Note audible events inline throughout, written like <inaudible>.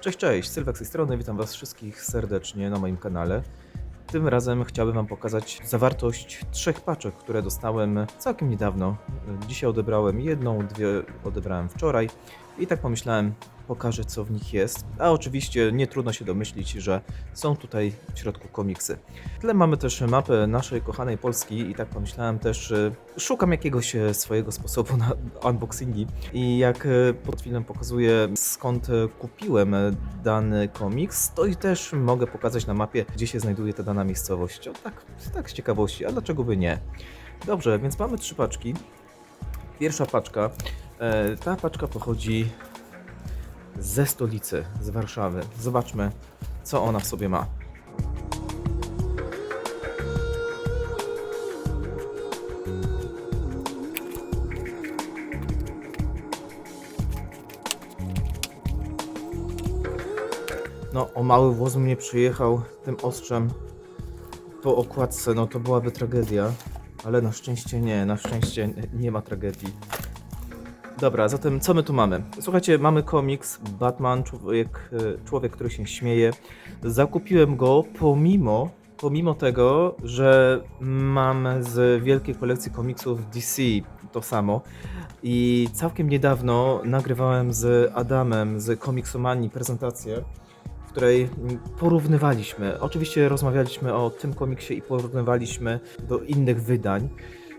Cześć, cześć, Sylwek z tej strony, witam Was wszystkich serdecznie na moim kanale. Tym razem chciałbym Wam pokazać zawartość trzech paczek, które dostałem całkiem niedawno. Dzisiaj odebrałem jedną, dwie odebrałem wczoraj i tak pomyślałem, pokażę co w nich jest. A oczywiście nie trudno się domyślić, że są tutaj w środku komiksy. W tle mamy też mapę naszej kochanej Polski i tak pomyślałem też, e, szukam jakiegoś e, swojego sposobu na <laughs> unboxingi i jak e, pod filmem pokazuję skąd kupiłem dany komiks, to i też mogę pokazać na mapie, gdzie się znajduje ta dana miejscowość. O, tak, tak z ciekawości, a dlaczego by nie? Dobrze, więc mamy trzy paczki. Pierwsza paczka, e, ta paczka pochodzi ze stolicy, z Warszawy. Zobaczmy, co ona w sobie ma. No, o mały włos mnie przyjechał tym ostrzem po okładce, no to byłaby tragedia. Ale na szczęście nie, na szczęście nie ma tragedii. Dobra, zatem co my tu mamy? Słuchajcie, mamy komiks Batman, człowiek, e, człowiek, który się śmieje. Zakupiłem go pomimo, pomimo tego, że mam z wielkiej kolekcji komiksów DC to samo. I całkiem niedawno nagrywałem z Adamem z Komiksomanii prezentację, w której porównywaliśmy. Oczywiście rozmawialiśmy o tym komiksie i porównywaliśmy do innych wydań.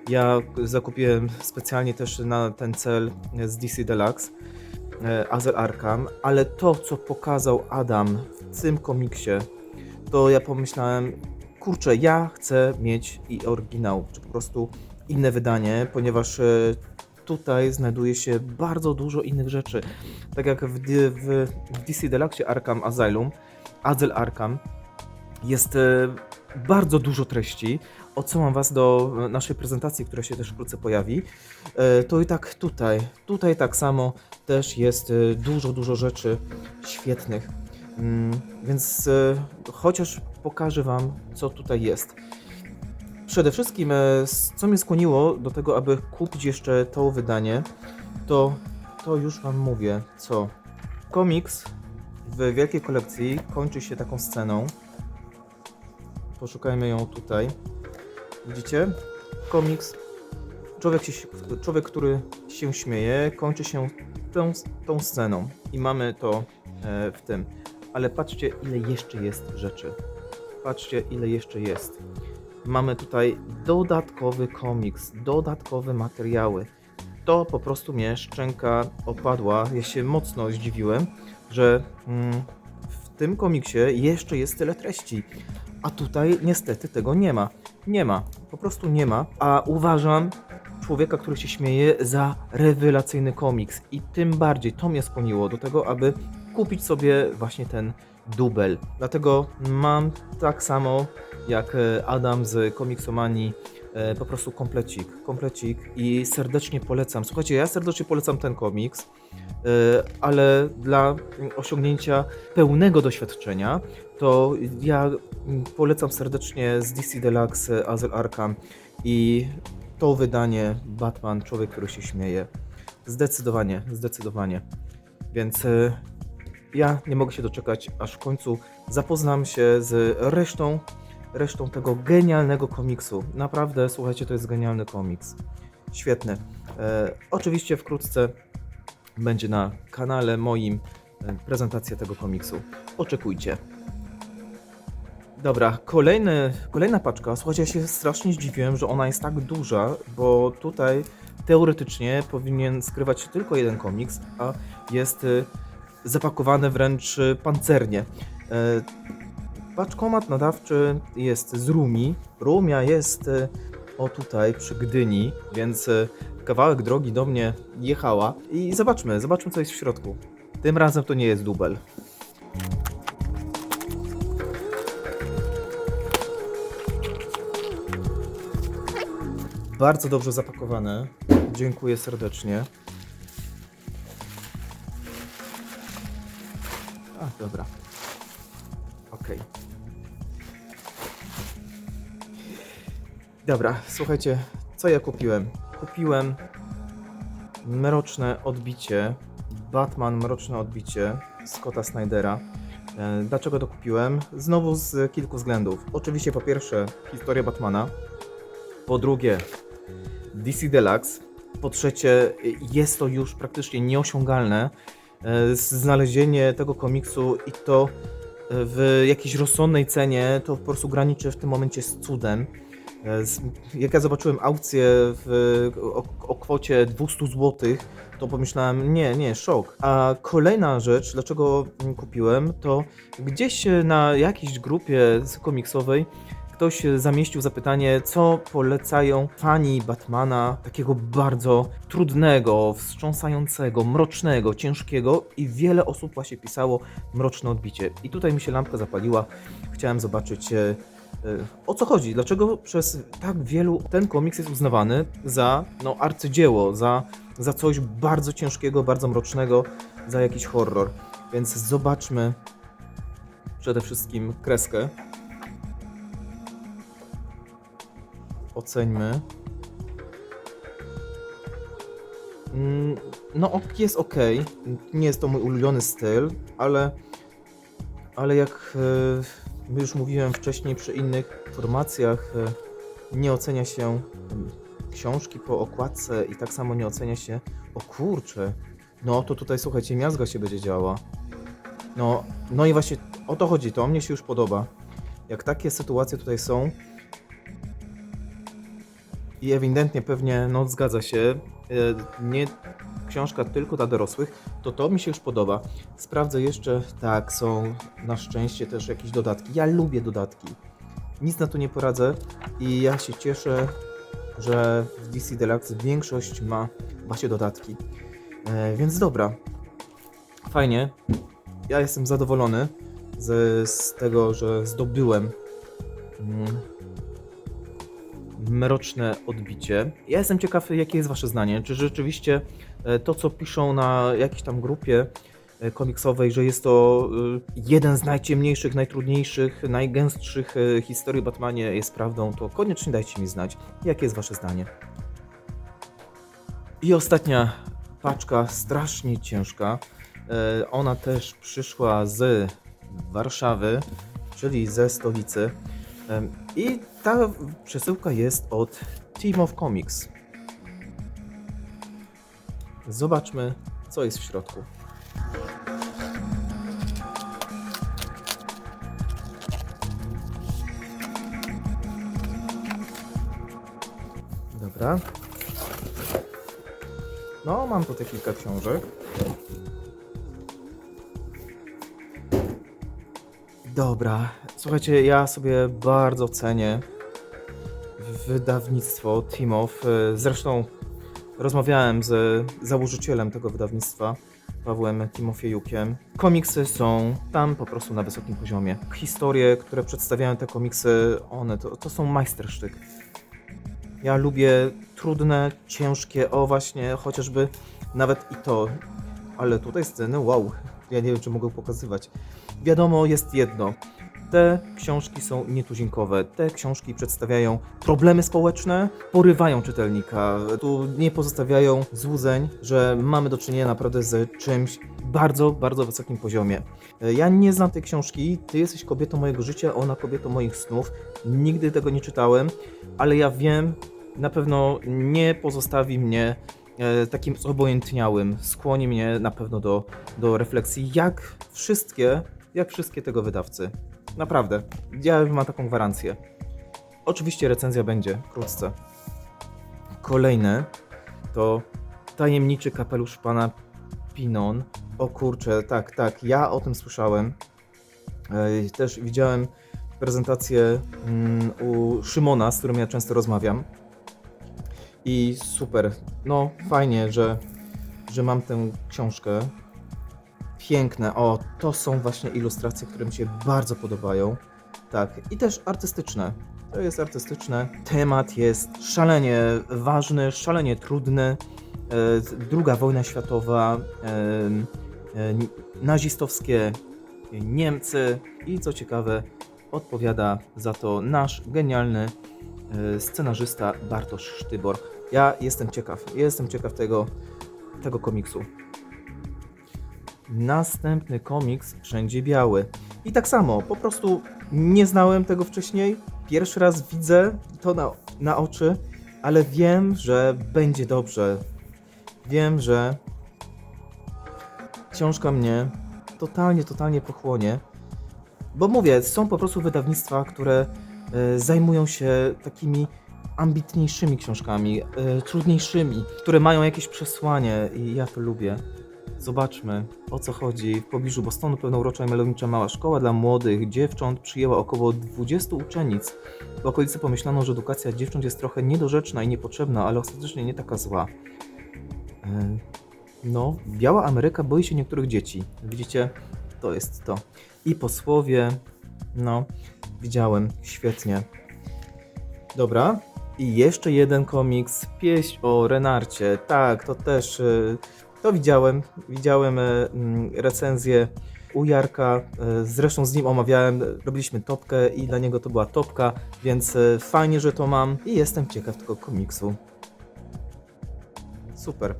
Ja zakupiłem specjalnie też na ten cel z DC Deluxe e, Azel Arkham, ale to, co pokazał Adam w tym komiksie, to ja pomyślałem, kurczę, ja chcę mieć i oryginał, czy po prostu inne wydanie, ponieważ e, tutaj znajduje się bardzo dużo innych rzeczy. Tak jak w, w, w DC Deluxe Arkham Asylum, Azel Arkham, jest e, bardzo dużo treści. Odsyłam Was do e, naszej prezentacji, która się też wkrótce pojawi. E, To i tak tutaj, tutaj tak samo też jest dużo, dużo rzeczy świetnych. Mm, Więc chociaż pokażę Wam, co tutaj jest. Przede wszystkim, co mnie skłoniło do tego, aby kupić jeszcze to wydanie, to, to już Wam mówię, co. Komiks w wielkiej kolekcji kończy się taką sceną. Poszukajmy ją tutaj. Widzicie? Komiks. Człowiek, się, człowiek, który się śmieje, kończy się tą, tą sceną. I mamy to e, w tym. Ale patrzcie, ile jeszcze jest rzeczy. Patrzcie, ile jeszcze jest. Mamy tutaj dodatkowy komiks, dodatkowe materiały. To po prostu mnie szczęka opadła. Ja się mocno zdziwiłem, że mm, w tym komiksie jeszcze jest tyle treści. A tutaj niestety tego nie ma. Nie ma, po prostu nie ma. A uważam człowieka, który się śmieje, za rewelacyjny komiks. I tym bardziej to mnie skłoniło do tego, aby kupić sobie właśnie ten dubel. Dlatego mam tak samo jak e, Adam z Komiksomanii e, po prostu komplecik, komplecik i serdecznie polecam. Słuchajcie, ja serdecznie polecam ten komiks, e, ale dla osiągnięcia pełnego doświadczenia to ja polecam serdecznie z DC Deluxe Azel Arkham i to wydanie Batman, Człowiek, który się śmieje. Zdecydowanie, zdecydowanie. Więc e, ja nie mogę się doczekać, aż w końcu zapoznam się z resztą, resztą tego genialnego komiksu. Naprawdę, słuchajcie, to jest genialny komiks. Świetny. E, oczywiście wkrótce będzie na kanale moim e, prezentacja tego komiksu. Oczekujcie. Dobra, kolejny, kolejna paczka. Słuchajcie, ja się strasznie zdziwiłem, że ona jest tak duża, bo tutaj teoretycznie powinien skrywać się tylko jeden komiks, a jest y, zapakowany wręcz y, pancernie. E, Paczkomat nadawczy jest z Rumi. Rumia jest y, o tutaj przy Gdyni, więc y, kawałek drogi do mnie jechała. I zobaczmy, zobaczmy co jest w środku. Tym razem to nie jest dubel. Bardzo dobrze zapakowane. Dziękuję serdecznie. A, dobra. Okej. Dobra, słuchajcie, co ja kupiłem? Kupiłem mroczne odbicie. Batman mroczne odbicie. Scotta Snydera. E, Dlaczego to kupiłem? Znowu z kilku względów. Oczywiście po pierwsze historia Batmana, po drugie DC Deluxe, po trzecie jest to już praktycznie nieosiągalne e, znalezienie tego komiksu i to w jakiejś rozsądnej cenie, to po prostu graniczy w tym momencie z cudem. E, Jak ja zobaczyłem aukcję w, o, o kwocie 200 zł, to pomyślałem, nie, nie, szok. A kolejna rzecz, dlaczego kupiłem, to gdzieś na jakiejś grupie komiksowej ktoś e, zamieścił zapytanie, co polecają fani Batmana, takiego bardzo trudnego, wstrząsającego, mrocznego, ciężkiego i wiele osób właśnie pisało mroczne odbicie. I tutaj mi się lampka zapaliła, chciałem zobaczyć e, e, o co chodzi, dlaczego przez tak wielu ten komiks jest uznawany za no, arcydzieło, za, za coś bardzo ciężkiego, bardzo mrocznego, za jakiś horror. Więc zobaczmy przede wszystkim kreskę. Oceńmy. Mm, No, jest ok. Nie jest to mój ulubiony styl, ale, ale jak e, już mówiłem wcześniej przy innych formacjach, e, nie ocenia się em, książki po okładce i tak samo nie ocenia się. O kurczę, no to tutaj słuchajcie, miazga się będzie działa. No, no i właśnie o to chodzi, to mnie się już podoba. Jak takie sytuacje tutaj są, i ewidentnie pewnie, no zgadza się, e, nie książka tylko dla dorosłych, to to mi się już podoba. Sprawdzę jeszcze, tak, są na szczęście też jakieś dodatki. Ja lubię dodatki. Nic na to nie poradzę i ja się cieszę, że w DC Deluxe większość ma właśnie dodatki. E, więc dobra, fajnie. Ja jestem zadowolony z, z tego, że zdobyłem mm, mroczne odbicie. Ja jestem ciekaw, jakie jest Wasze zdanie. Czy rzeczywiście e, to, co piszą na jakiejś tam grupie e, komiksowej, że jest to e, jeden z najciemniejszych, najtrudniejszych, najgęstszych historii Batmanie jest prawdą, to koniecznie dajcie mi znać, jakie jest Wasze zdanie. I ostatnia paczka, strasznie ciężka. Ona też przyszła z Warszawy, czyli ze stolicy. I ta przesyłka jest od Team of Comics. Zobaczmy, co jest w środku. Dobra. No, mam tutaj kilka książek. Dobra, słuchajcie, ja sobie bardzo cenię wydawnictwo Timow. Zresztą rozmawiałem z założycielem tego wydawnictwa, Pawłem Timofiejukiem. Komiksy są tam po prostu na wysokim poziomie. Historie, które przedstawiają te komiksy, one to, to są majstersztyk. Ja lubię trudne, ciężkie, o właśnie, chociażby nawet i to. Ale tutaj sceny, wow, ja nie wiem, czy mogę pokazywać. Wiadomo, jest jedno. Te książki są nietuzinkowe. Te książki przedstawiają problemy społeczne, porywają czytelnika. Tu nie pozostawiają złudzeń, że mamy do czynienia naprawdę z czymś bardzo, bardzo wysokim poziomie. Ja nie znam tej książki. Ty jesteś kobietą mojego życia, ona kobietą moich snów. Nigdy tego nie czytałem, ale ja wiem, na pewno nie pozostawi mnie e, takim zobojętniałym. Skłoni mnie na pewno do, do refleksji, jak wszystkie, jak wszystkie tego wydawcy. Naprawdę, ja mam taką gwarancję. Oczywiście recenzja będzie wkrótce. Kolejne to tajemniczy kapelusz pana Pinon. O kurczę, tak, tak, ja o tym słyszałem. E, Też widziałem prezentację mm, u Szymona, z którym ja często rozmawiam. I super, no fajnie, że, że mam tę książkę. Piękne, o, to są właśnie ilustracje, które mi się bardzo podobają. Tak, i też artystyczne. To jest artystyczne. Temat jest szalenie ważny, szalenie trudny. E, Druga wojna światowa, e, e, nazistowskie Niemcy i co ciekawe, odpowiada za to nasz genialny scenarzysta Bartosz Sztybor. Ja jestem ciekaw, jestem ciekaw tego, tego komiksu. Następny komiks Wszędzie Biały. I tak samo, po prostu nie znałem tego wcześniej. Pierwszy raz widzę to na, na oczy, ale wiem, że będzie dobrze. Wiem, że książka mnie totalnie, totalnie pochłonie. Bo mówię, są po prostu wydawnictwa, które e, zajmują się takimi ambitniejszymi książkami, e, trudniejszymi, które mają jakieś przesłanie i ja to lubię. Zobaczmy, o co chodzi. W pobliżu Bostonu pełnourocza i malownicza mała szkoła dla młodych dziewcząt przyjęła około 20 uczennic. W okolicy pomyślano, że edukacja dziewcząt jest trochę niedorzeczna i niepotrzebna, ale ostatecznie nie taka zła. E, No, biała Ameryka boi się niektórych dzieci. Widzicie? To jest to. I posłowie. No, widziałem. Świetnie. Dobra. I jeszcze jeden komiks. Pieśń o Renarcie. Tak, to też. y, To widziałem. Widziałem y, mm, recenzję u Jarka. y, Zresztą z nim omawiałem. Robiliśmy topkę i dla niego to była topka, więc y, fajnie, że to mam. I jestem ciekaw tego komiksu. Super.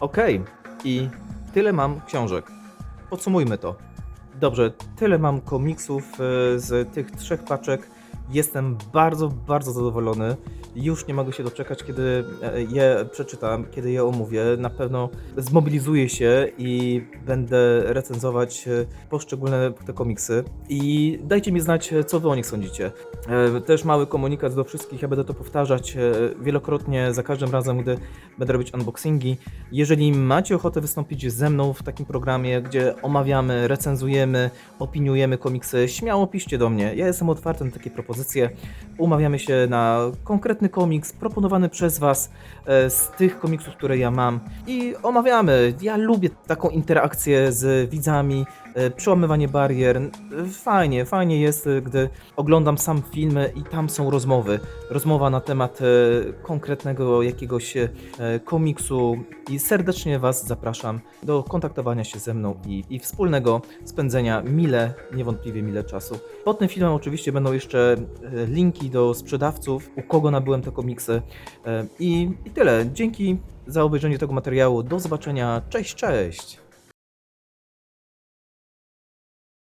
Okej, i tyle mam książek. Podsumujmy to. Dobrze, tyle mam komiksów e, z tych trzech paczek. Jestem bardzo, bardzo zadowolony. Już nie mogę się doczekać, kiedy e, je przeczytam, kiedy je omówię. Na pewno zmobilizuję się i będę recenzować e, poszczególne te komiksy. I dajcie mi znać, e, co wy o nich sądzicie. Też mały komunikat do wszystkich, ja będę to powtarzać wielokrotnie, za każdym razem, gdy będę robić unboxingi. Jeżeli macie ochotę wystąpić ze mną w takim programie, gdzie omawiamy, recenzujemy, opiniujemy komiksy, śmiało piszcie do mnie. Ja jestem otwarty na takie propozycje. Umawiamy się na konkretny komiks proponowany przez Was e, z tych komiksów, które ja mam i omawiamy. Ja lubię taką interakcję z widzami, przełamywanie barier. Fajnie, fajnie jest, e, gdy oglądam sam filmy i tam są rozmowy. Rozmowa na temat e, konkretnego jakiegoś e, komiksu i serdecznie Was zapraszam do kontaktowania się ze mną i, i wspólnego spędzenia mile, niewątpliwie mile czasu. Pod tym filmem oczywiście będą jeszcze e, linki do sprzedawców, u kogo nabyłem te komiksy E, i, i tyle. Dzięki za obejrzenie tego materiału. Do zobaczenia. Cześć, cześć!